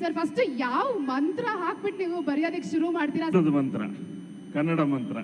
Sir first ಯಾವ ಮಂತ್ರ ಹಾಕ್ಬಿಟ್ಟು ನೀವು ಬರೆಯೋದಕ್ಕೆ ಶುರು ಮಾಡ್ತೀರಾ? ಮಂತ್ರ. ಕನ್ನಡ ಮಂತ್ರ.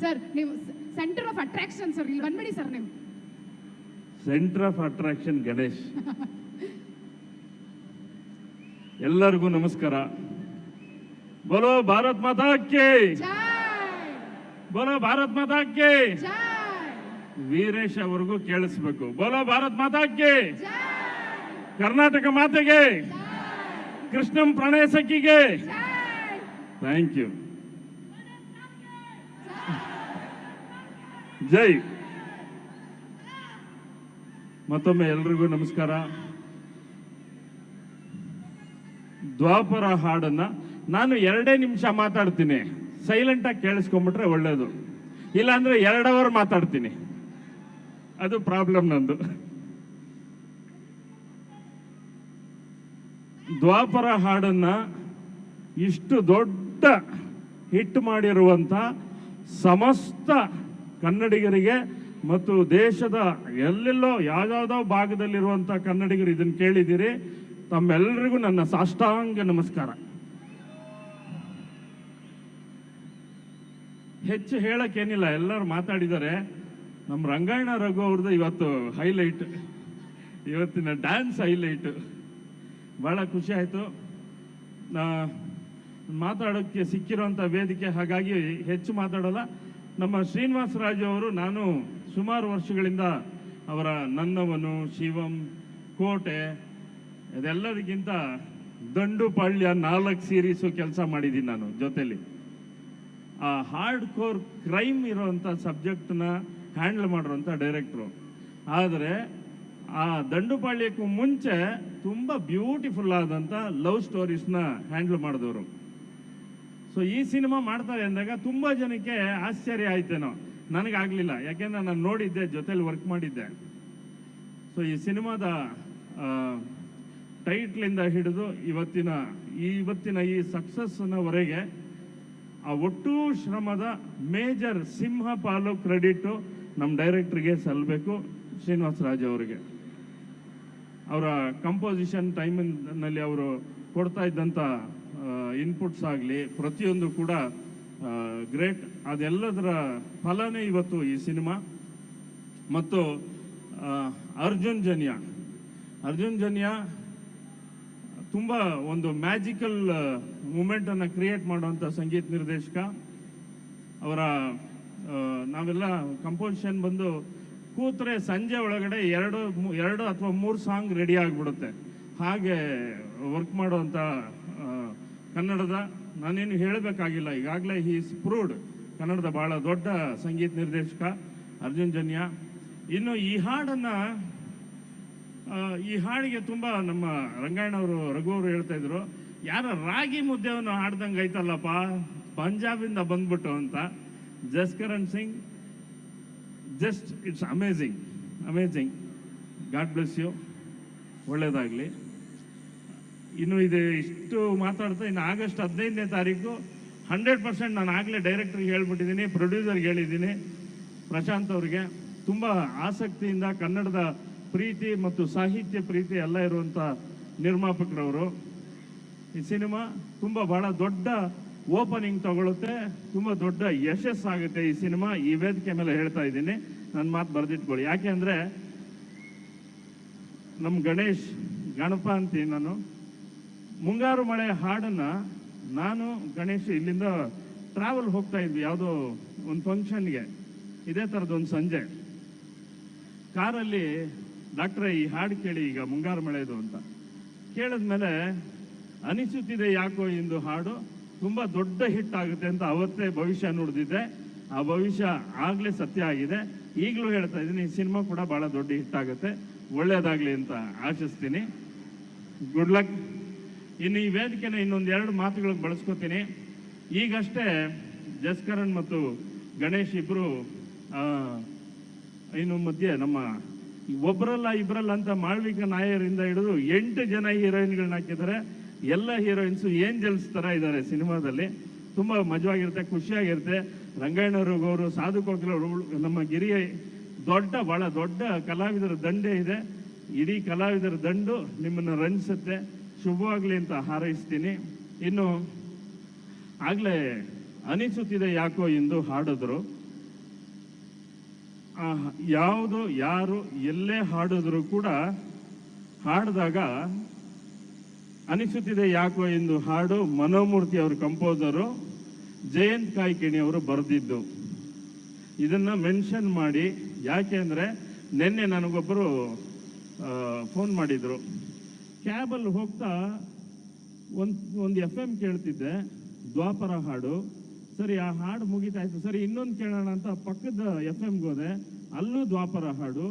ಸರ್ ನೀವು ಸೆಂಟರ್ ಆಫ್ ಅಟ್ರಾಕ್ಷನ್ ಸರ್ ಇಲ್ಲಿ ಬಂದ್ಬಿಡಿ ಸರ್ ನೀವು. Centre of attraction Ganesh. ಎಲ್ಲರಿಗೂ ನಮಸ್ಕಾರ. ಬೋಲೋ ಭಾರತ್ ಮಾತಾಕ್ಕೆ ಬೋಲೋ ಭಾರತ್ ಮಾತಾಕ್ಕೆ ವೀರೇಶ್ ಅವ್ರಿಗೂ ಕೇಳಿಸ್ಬೇಕು. ಬೋಲೋ ಭಾರತ್ ಮಾತಾಕ್ಕೆ ಕರ್ನಾಟಕ ಮಾತೆಗೆ, ಕೃಷ್ಣಂ ಪ್ರಣಯ ಸಖಿಗೆ ಥ್ಯಾಂಕ್ ಯು ಜೈ. ಮತ್ತೊಮ್ಮೆ ಎಲ್ರಿಗೂ ನಮಸ್ಕಾರ. ದ್ವಾಪರ ಹಾಡನ್ನ ನಾನು ಎರಡೇ ನಿಮಿಷ ಮಾತಾಡ್ತೀನಿ. ಸೈಲೆಂಟ್ ಆಗಿ ಕೇಳಿಸ್ಕೊಂಡ್ಬಿಟ್ರೆ ಒಳ್ಳೇದು. ಇಲ್ಲಾಂದ್ರೆ ಎರಡವರ್ ಮಾತಾಡ್ತೀನಿ. ಅದು ಪ್ರಾಬ್ಲಮ್ ನಂದು. ದ್ವಾಪರ ಹಾಡನ್ನು ಇಷ್ಟು ದೊಡ್ಡ ಹಿಟ್ ಮಾಡಿರುವಂಥ ಸಮಸ್ತ ಕನ್ನಡಿಗರಿಗೆ ಮತ್ತು ದೇಶದ ಎಲ್ಲೆಲ್ಲೋ ಯಾವ್ಯಾವುದೋ ಭಾಗದಲ್ಲಿರುವಂಥ ಕನ್ನಡಿಗರು ಇದನ್ನು ಕೇಳಿದ್ದೀರಿ. ತಮ್ಮೆಲ್ಲರಿಗೂ ನನ್ನ ಸಾಷ್ಟಾಂಗ ನಮಸ್ಕಾರ. ಹೆಚ್ಚು ಹೇಳೋಕ್ಕೇನಿಲ್ಲ, ಎಲ್ಲರೂ ಮಾತಾಡಿದ್ದಾರೆ. ನಮ್ಮ ರಂಗಾಯಣ ರಘು ಅವ್ರದ್ದು ಇವತ್ತು ಹೈಲೈಟ್ ಇವತ್ತಿನ ಡ್ಯಾನ್ಸ್ ಹೈಲೈಟ್ ಭಾಳ ಖುಷಿ ಆಯಿತು. ಮಾತಾಡೋಕ್ಕೆ ಸಿಕ್ಕಿರೋಂಥ ವೇದಿಕೆ, ಹಾಗಾಗಿ ಹೆಚ್ಚು ಮಾತಾಡೋಲ್ಲ. ನಮ್ಮ ಶ್ರೀನಿವಾಸ ರಾಜು ಅವರು ನಾನು ಸುಮಾರು ವರ್ಷಗಳಿಂದ ಅವರ ನನ್ನವನು ಶಿವಂ, ಕೋಟೆ ಅದೆಲ್ಲದಕ್ಕಿಂತ ದಂಡು ಪಾಳ್ಯ ನಾಲ್ಕು ಸೀರೀಸು ಕೆಲಸ ಮಾಡಿದ್ದೀನಿ ನಾನು ಜೊತೆಯಲ್ಲಿ ಆ ಹಾರ್ಡ್ ಕೋರ್ ಕ್ರೈಮ್ ಇರುವಂಥ ಸಬ್ಜೆಕ್ಟ್ನ ಹ್ಯಾಂಡಲ್ ಮಾಡಿರುವಂಥ ಡೈರೆಕ್ಟ್ರು ಆದರೆ ಆ ದಂಡುಪಾಳ್ಯಕ್ಕೂ ಮುಂಚೆ ತುಂಬ ಬ್ಯೂಟಿಫುಲ್ ಆದಂಥ ಲವ್ ಸ್ಟೋರೀಸ್ನ ಹ್ಯಾಂಡಲ್ ಮಾಡಿದವರು. ಸೊ ಈ ಸಿನಿಮಾ ಮಾಡ್ತಾರೆ ಅಂದಾಗ ತುಂಬ ಜನಕ್ಕೆ ಆಶ್ಚರ್ಯ ಆಯ್ತೇನೋ. ನನಗಾಗಲಿಲ್ಲ. ಯಾಕೆಂದ್ರೆ ನಾನು ನೋಡಿದ್ದೆ, ಜೊತೆಲಿ ವರ್ಕ್ ಮಾಡಿದ್ದೆ. ಸೊ ಈ ಸಿನಿಮಾದ ಟೈಟ್ಲಿಂದ ಹಿಡಿದು ಇವತ್ತಿನ ಇವತ್ತಿನ ಈ ಸಕ್ಸಸ್ನವರೆಗೆ ಆ ಒಟ್ಟು ಶ್ರಮದ ಮೇಜರ್ ಸಿಂಹ ಪಾಲು ಕ್ರೆಡಿಟು ನಮ್ಮ ಡೈರೆಕ್ಟ್ರಿಗೆ ಸಲ್ಲಬೇಕು ಶ್ರೀನಿವಾಸ್ ರಾಜ್ ಅವರಿಗೆ. ಅವರ ಕಂಪೋಸಿಷನ್ ಟೈಮಿನಲ್ಲಿ ಅವರು ಕೊಡ್ತಾ ಇದ್ದಂಥ ಇನ್ಪುಟ್ಸ್ ಆಗಲಿ, ಪ್ರತಿಯೊಂದು ಕೂಡ ಗ್ರೇಟ್ ಅದೆಲ್ಲದರ ಫಲನೇ ಇವತ್ತು ಈ ಸಿನಿಮಾ. ಮತ್ತು ಅರ್ಜುನ್ ಜನ್ಯ. ಅರ್ಜುನ್ ಜನ್ಯ ತುಂಬ ಒಂದು ಮ್ಯಾಜಿಕಲ್ ಮೂಮೆಂಟನ್ನು ಕ್ರಿಯೇಟ್ ಮಾಡುವಂಥ ಸಂಗೀತ ನಿರ್ದೇಶಕ. ಅವರ ನಾವೆಲ್ಲ ಕಂಪೋಸಿಷನ್ ಬಂದು ಕೂತ್ರೆ ಸಂಜೆ ಒಳಗಡೆ ಎರಡು ಎರಡು ಅಥವಾ ಮೂರು ಸಾಂಗ್ ರೆಡಿ ಆಗಿಬಿಡುತ್ತೆ. ಹಾಗೆ ವರ್ಕ್ ಮಾಡುವಂತ ಕನ್ನಡದ. ನಾನೇನು ಹೇಳಬೇಕಾಗಿಲ್ಲ, ಈಗಾಗಲೇ ಈಸ್ ಪ್ರೂವ್ಡ್ ಕನ್ನಡದ ಭಾಳ ದೊಡ್ಡ ಸಂಗೀತ ನಿರ್ದೇಶಕ ಅರ್ಜುನ್ ಜನ್ಯ. ಇನ್ನು ಈ ಹಾಡನ್ನು ಈ ಹಾಡಿಗೆ ತುಂಬ ನಮ್ಮ ರಂಗಾಯಣವರು, ರಘು ಅವರು ಹೇಳ್ತಾ ಇದ್ರು, ಯಾರ ರಾಗಿ ಮುದ್ದೆವನ್ನು ಹಾಡ್ದಂಗೆ ಐತಲ್ಲಪ್ಪ, ಪಂಜಾಬಿಂದ ಬಂದ್ಬಿಟ್ಟು ಅಂತ. Jaskaran Singh just it's amazing amazing God bless you ಒಳ್ಳೇದಾಗಲಿ. ಇನ್ನು ಇದು ಇಷ್ಟು ಮಾತಾಡ್ತಾ, ಇನ್ನು ಆಗಸ್ಟ್ ಹದಿನೈದನೇ ತಾರೀಕು ಹಂಡ್ರೆಡ್ ಪರ್ಸೆಂಟ್ ನಾನು ಆಗಲೇ ಡೈರೆಕ್ಟ್ರಿಗೆ ಹೇಳ್ಬಿಟ್ಟಿದ್ದೀನಿ, ಪ್ರೊಡ್ಯೂಸರ್ಗೆ ಹೇಳಿದ್ದೀನಿ. ಪ್ರಶಾಂತ್ ಅವ್ರಿಗೆ ತುಂಬ ಆಸಕ್ತಿಯಿಂದ ಕನ್ನಡದ ಪ್ರೀತಿ ಮತ್ತು ಸಾಹಿತ್ಯ ಪ್ರೀತಿ ಎಲ್ಲ ಇರುವಂಥ ನಿರ್ಮಾಪಕರವರು. ಈ ಸಿನಿಮಾ ತುಂಬ ಭಾಳ ದೊಡ್ಡ ಓಪನಿಂಗ್ ತಗೊಳುತ್ತೆ. ತುಂಬ ದೊಡ್ಡ ಯಶಸ್ಸಾಗುತ್ತೆ ಈ ಸಿನಿಮಾ. ಈ ವೇದಿಕೆ ಮೇಲೆ ಹೇಳ್ತಾ ಇದ್ದೀನಿ. ನನ್ನ ಮಾತು ಬರೆದಿಟ್ಕೊಳ್ಳಿ. ಯಾಕೆ ಅಂದರೆ ನಮ್ಮ ಗಣೇಶ್, ಗಣಪ ಅಂತೀನಿ ನಾನು. ಮುಂಗಾರು ಮಳೆ ಹಾಡನ್ನ ನಾನು, ಗಣೇಶ್ ಇಲ್ಲಿಂದ ಟ್ರಾವೆಲ್ ಹೋಗ್ತಾ ಇದ್ವಿ. ಯಾವುದೋ ಒಂದು ಫಂಕ್ಷನ್ಗೆ ಇದೇ ಒಂದು ಸಂಜೆ. ಕಾರಲ್ಲಿ ಡಾಕ್ಟ್ರೆ ಈ ಹಾಡು ಕೇಳಿ ಈಗ ಮುಂಗಾರು ಮಳೆದು ಅಂತ. ಕೇಳಿದ್ಮೇಲೆ ಅನಿಸುತ್ತಿದೆ ಯಾಕೋ ಇಂದು ಹಾಡು. ತುಂಬ ದೊಡ್ಡ ಹಿಟ್ ಆಗುತ್ತೆ ಅಂತ ಅವತ್ತೇ ಭವಿಷ್ಯ ನುಡಿದಿದ್ದೆ ಆ ಭವಿಷ್ಯ ಆಗಲೇ ಸತ್ಯ ಆಗಿದೆ. ಈಗಲೂ ಹೇಳ್ತಾ ಇದ್ದೀನಿ, ಈ ಸಿನಿಮಾ ಕೂಡ ಭಾಳ ದೊಡ್ಡ ಹಿಟ್ ಆಗುತ್ತೆ. ಒಳ್ಳೆಯದಾಗಲಿ ಅಂತ ಆಶಿಸ್ತೀನಿ. ಗುಡ್ ಲಕ್ ಇನ್ನು ಈ ವೇದಿಕೆನ ಇನ್ನೊಂದು ಎರಡು ಮಾತುಗಳಿಗೆ ಬಳಸ್ಕೊತೀನಿ. ಈಗಷ್ಟೇ ಜಸ್ಕರಣ್ ಮತ್ತು ಗಣೇಶ್ ಇಬ್ಬರು ಇನ್ನು ಮಧ್ಯೆ ನಮ್ಮ ಒಬ್ಬರಲ್ಲ ಇಬ್ಬರಲ್ಲ ಅಂತ ಮಾಳ್ವಿಕ ನಾಯರಿಂದ ಹಿಡಿದು ಎಂಟು ಜನ ಹೀರೋಯಿನ್ಗಳನ್ನ ಹಾಕಿದ್ದಾರೆ. ಎಲ್ಲ ಹೀರೋಯಿನ್ಸು ಏಂಜಲ್ಸ್ ಥರ ಇದ್ದಾರೆ ಸಿನಿಮಾದಲ್ಲಿ. ತುಂಬ ಮಜವಾಗಿರುತ್ತೆ, ಖುಷಿಯಾಗಿರುತ್ತೆ. ರಂಗಾಯಣರವರು ಸಾಧು ಕೋಕಿಲವರು ನಮ್ಮ ಗಿರಿಯ ದೊಡ್ಡ ಭಾಳ ದೊಡ್ಡ ಕಲಾವಿದರ ದಂಡೆ ಇದೆ. ಇಡೀ ಕಲಾವಿದರ ದಂಡು ನಿಮ್ಮನ್ನು ರಂಜಿಸುತ್ತೆ. ಶುಭವಾಗಲಿ ಅಂತ ಹಾರೈಸ್ತೀನಿ. ಇನ್ನು ಆಗಲೇ ಅನಿಸುತ್ತಿದೆ ಯಾಕೋ ಎಂದು ಹಾಡಿದ್ರು. ಯಾವುದು, ಯಾರು, ಎಲ್ಲೇ ಹಾಡಿದ್ರು ಕೂಡ ಹಾಡಿದಾಗ ಅನಿಸುತ್ತಿದೆ ಯಾಕೋ ಎಂದು ಹಾಡು ಮನೋಮೂರ್ತಿ ಅವರು ಕಂಪೋಸರು ಜಯಂತ್ ಕಾಯ್ಕಿಣಿ ಅವರು ಬರೆದಿದ್ದು. ಇದನ್ನ ಮೆನ್ಷನ್ ಮಾಡಿ, ಯಾಕೆ ಅಂದರೆ ನಿನ್ನೆ ನನಗೊಬ್ಬರು ಫೋನ್ ಮಾಡಿದ್ರು. ಕ್ಯಾಬಲ್ಲಿ ಹೋಗ್ತಾ ಒಂದು ಒಂದು ಎಫ್ ಎಂ ಕೇಳ್ತಿದ್ದೆ, ದ್ವಾಪರ ಹಾಡು. ಸರಿ, ಆ ಹಾಡು ಮುಗಿತಾಯ್ತು. ಸರಿ, ಇನ್ನೊಂದು ಕೇಳೋಣ ಅಂತ ಪಕ್ಕದ ಎಫ್ ಎಮ್ಗೆ ಹೋದೆ. ಅಲ್ಲೂ ದ್ವಾಪರ ಹಾಡು.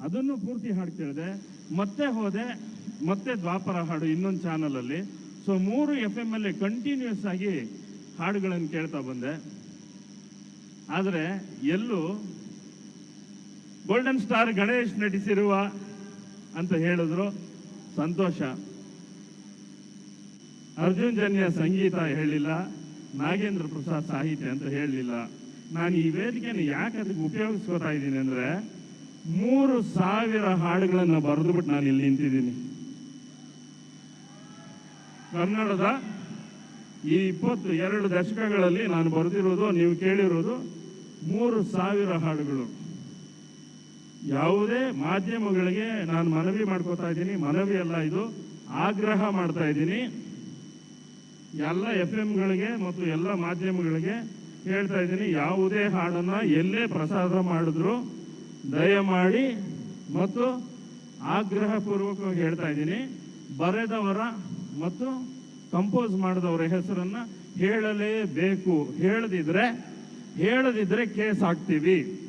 ಅದನ್ನು ಪೂರ್ತಿ ಹಾಡು ಕೇಳಿದೆ. ಮತ್ತೆ ಹೋದೆ ಮತ್ತೆ ದ್ವಾಪರ ಹಾಡು ಇನ್ನೊಂದು ಚಾನಲಲ್ಲಿ ಸೊ ಮೂರು ಎಫ್ ಎಂ ಅಲ್ಲಿ ಕಂಟಿನ್ಯೂಸ್ ಆಗಿ ಹಾಡುಗಳನ್ನು ಕೇಳ್ತಾ ಬಂದೆ. ಆದರೆ ಎಲ್ಲೂ ಗೋಲ್ಡನ್ ಸ್ಟಾರ್ ಗಣೇಶ್ ನಟಿಸಿರುವ ಅಂತ ಹೇಳಿದ್ರು ಸಂತೋಷ. ಅರ್ಜುನ್ ಜನ್ಯ ಸಂಗೀತ ಹೇಳಿಲ್ಲ, ನಾಗೇಂದ್ರ ಪ್ರಸಾದ್ ಸಾಹಿತ್ಯ ಅಂತ ಹೇಳಲಿಲ್ಲ ನಾನು ಈ ವೇದಿಕೆಯನ್ನು ಯಾಕೆ ಅದಕ್ಕೆ ಉಪಯೋಗಿಸ್ಕೋತಾ ಇದ್ದೀನಿ ಅಂದ್ರೆ ಮೂರು ಸಾವಿರ ಹಾಡುಗಳನ್ನು ಬರೆದುಬಿಟ್ಟು ನಾನು ಇಲ್ಲಿ ನಿಂತಿದ್ದೀನಿ. ಕನ್ನಡದ ಈ ಇಪ್ಪತ್ತು ಎರಡು ದಶಕಗಳಲ್ಲಿ ನಾನು ಬರೆದಿರೋದು, ನೀವು ಕೇಳಿರೋದು ಮೂರು ಸಾವಿರ ಹಾಡುಗಳು. ಯಾವುದೇ ಮಾಧ್ಯಮಗಳಿಗೆ ನಾನು ಮನವಿ ಮಾಡ್ಕೋತಾ ಇದ್ದೀನಿ, ಮನವಿ ಅಲ್ಲ ಇದು, ಆಗ್ರಹ ಮಾಡ್ತಾ ಇದ್ದೀನಿ. ಎಲ್ಲ ಎಫ್ ಎಂಗಳಿಗೆ ಮತ್ತು ಎಲ್ಲ ಮಾಧ್ಯಮಗಳಿಗೆ ಹೇಳ್ತಾ ಇದ್ದೀನಿ, ಯಾವುದೇ ಹಾಡನ್ನ ಎಲ್ಲೇ ಪ್ರಸಾರ ಮಾಡಿದ್ರು ದಯಮಾಡಿ ಮತ್ತು ಆಗ್ರಹಪೂರ್ವಕವಾಗಿ ಹೇಳ್ತಾ ಇದ್ದೀನಿ. ಬರೆದವರ ಮತ್ತು ಕಂಪೋಸ್ ಮಾಡಿದವರ ಹೆಸರನ್ನ ಹೇಳಲೇಬೇಕು. ಹೇಳದಿದ್ರೆ ಹೇಳದಿದ್ರೆ ಕೇಸ್ ಹಾಕ್ತೀವಿ.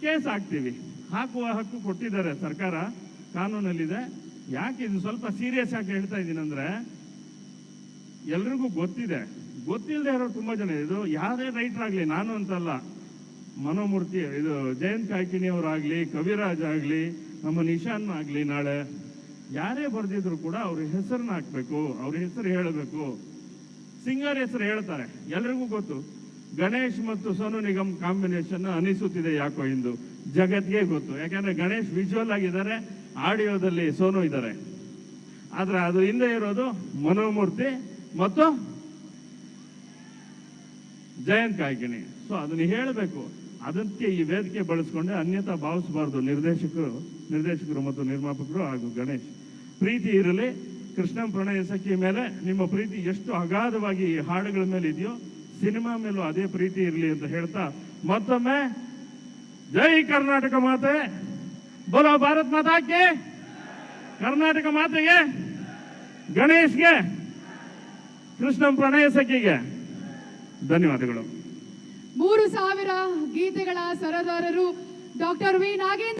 ಕೇಸ್ ಹಾಕ್ತೀವಿ. ಹಾಕುವ ಹಕ್ಕು ಕೊಟ್ಟಿದ್ದಾರೆ ಸರ್ಕಾರ, ಕಾನೂನಲ್ಲಿದೆ. ಯಾಕೆ ಇದು ಸ್ವಲ್ಪ ಸೀರಿಯಸ್ ಆಗಿ ಹೇಳ್ತಾ ಇದ್ದೀನಿ ಅಂದ್ರೆ, ಎಲ್ರಿಗೂ ಗೊತ್ತಿದೆ. ಗೊತ್ತಿಲ್ಲದೆ ಇರೋರು ತುಂಬಾ ಜನ. ಇದು ಯಾರೇ ರೈಟರ್ ಆಗಲಿ, ನಾನು ಅಂತಲ್ಲ. ಮನೋಮೂರ್ತಿ, ಇದು ಜಯಂತ್ ಕಾಯ್ಕಿಣಿ ಅವರಾಗ್ಲಿ, ಕವಿರಾಜ್ ಆಗ್ಲಿ, ನಮ್ಮ ನಿಶಾನ್ ಆಗ್ಲಿ ನಾಳೆ. ಯಾರೇ ಬರೆದಿದ್ರು ಕೂಡ ಅವ್ರ ಹೆಸರನ್ನ ಹಾಕ್ಬೇಕು, ಅವ್ರ ಹೆಸರು ಹೇಳಬೇಕು. ಸಿಂಗರ್ ಹೆಸರು ಹೇಳ್ತಾರೆ, ಎಲ್ರಿಗೂ ಗೊತ್ತು. ಗಣೇಶ್ ಮತ್ತು ಸೋನು ನಿಗಮ್ ಕಾಂಬಿನೇಷನ್ ಅನಿಸುತ್ತಿದೆ ಯಾಕೋ ಇಂದು? ಜಗತ್ಗೆ ಗೊತ್ತು. ಯಾಕಂದ್ರೆ ಗಣೇಶ್ ವಿಜುವಲ್ ಆಗಿದ್ದಾರೆ, ಆಡಿಯೋದಲ್ಲಿ ಸೋನು ಇದ್ದಾರೆ. ಆದ್ರೆ ಅದು ಹಿಂದೆ ಇರೋದು ಮನೋಮೂರ್ತಿ ಮತ್ತು ಜಯಂತ್ ಕಾಯ್ಕಿಣಿ. ಸೊ ಅದನ್ನ ಹೇಳಬೇಕು. ಅದಕ್ಕೆ ಈ ವೇದಿಕೆ ಬಳಸ್ಕೊಂಡೆ ಅನ್ಯತಾ ಭಾವಿಸಬಾರ್ದು ನಿರ್ದೇಶಕರು ನಿರ್ದೇಶಕರು ಮತ್ತು ನಿರ್ಮಾಪಕರು ಹಾಗೂ ಗಣೇಶ್. ಪ್ರೀತಿ ಇರಲಿ ಕೃಷ್ಣ ಪ್ರಣಯ ಸಖಿ ಮೇಲೆ ನಿಮ್ಮ ಪ್ರೀತಿ ಎಷ್ಟು ಅಗಾಧವಾಗಿ ಹಾಡುಗಳ ಮೇಲೆ ಇದೆಯೋ, ಸಿನಿಮಾ ಮೇಲೂ ಅದೇ ಪ್ರೀತಿ ಇರಲಿ ಅಂತ ಹೇಳ್ತಾ, ಮತ್ತೊಮ್ಮೆ, ಜೈ ಕರ್ನಾಟಕ ಮಾತೆ, ಬೋಲೋ ಭಾರತ್ ಮಾತಾಕ್ಕೆ, ಕರ್ನಾಟಕ ಮಾತೆಗೆ, ಗಣೇಶ್ಗೆ ಕೃಷ್ಣ ಪ್ರಣಯ ಸಖಿಗೆ, ಧನ್ಯವಾದಗಳು. ಮೂರು ಸಾವಿರ ಗೀತೆಗಳ ಸರದಾರರು doctor V Nagendra